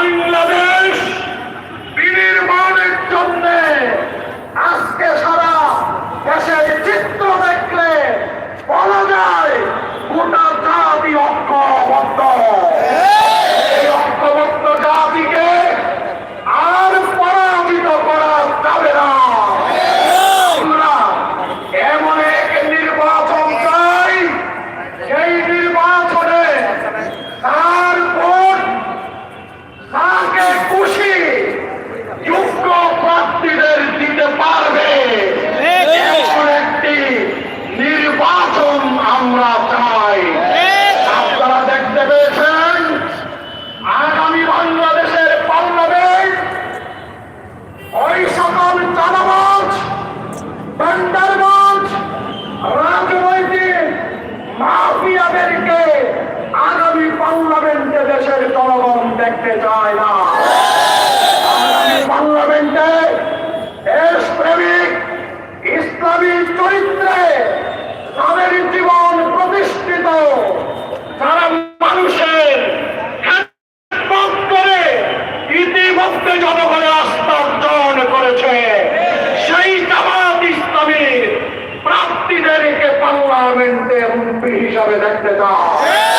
বাংলাদেশ! দেখতে চায় না। পার্লামেন্টে ইসলামী চরিত্রে তাদের জীবন প্রতিষ্ঠিত। তারা মানুষের ইতিমধ্যে জনগণের আস্থা অর্জন করেছে, সেই জামাত ইসলামীর প্রাপ্তিদেরকে পার্লামেন্টে এমপি হিসাবে দেখতে চায়।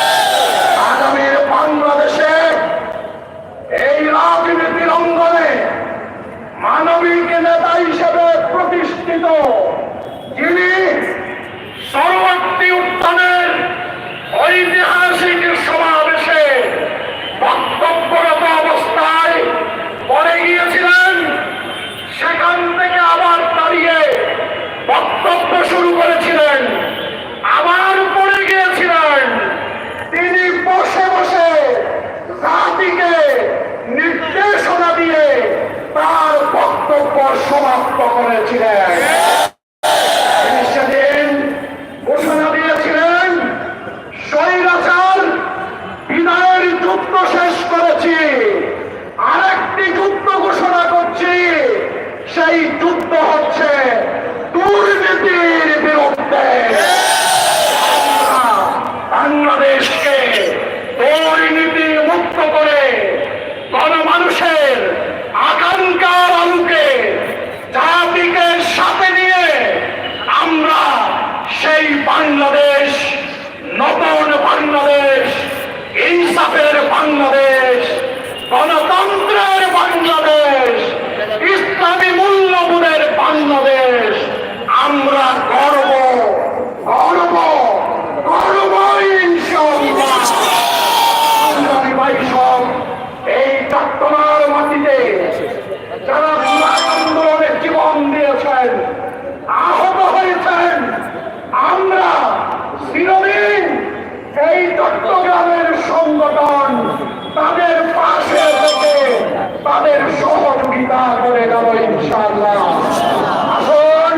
করেছিলেন। সেদিন ঘোষণা দিয়েছিলেন, স্বৈরাচার বিদায়ের যুদ্ধ শেষ করেছি, আরেকটি যুদ্ধ ঘোষণা করছি, সেই যুদ্ধ বাংলাদেশ নতুন বাংলাদেশ ইনসাফের বাংলাদেশ গণতন্ত্রের বাংলাদেশ। তাদের সহযোগিতা করে যাব ইনশাআল্লাহ। আসুন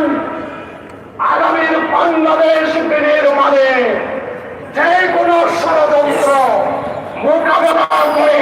আগামীর বাংলাদেশ দিনের মানে যে কোনো ষড়যন্ত্র মোকাবেলা করে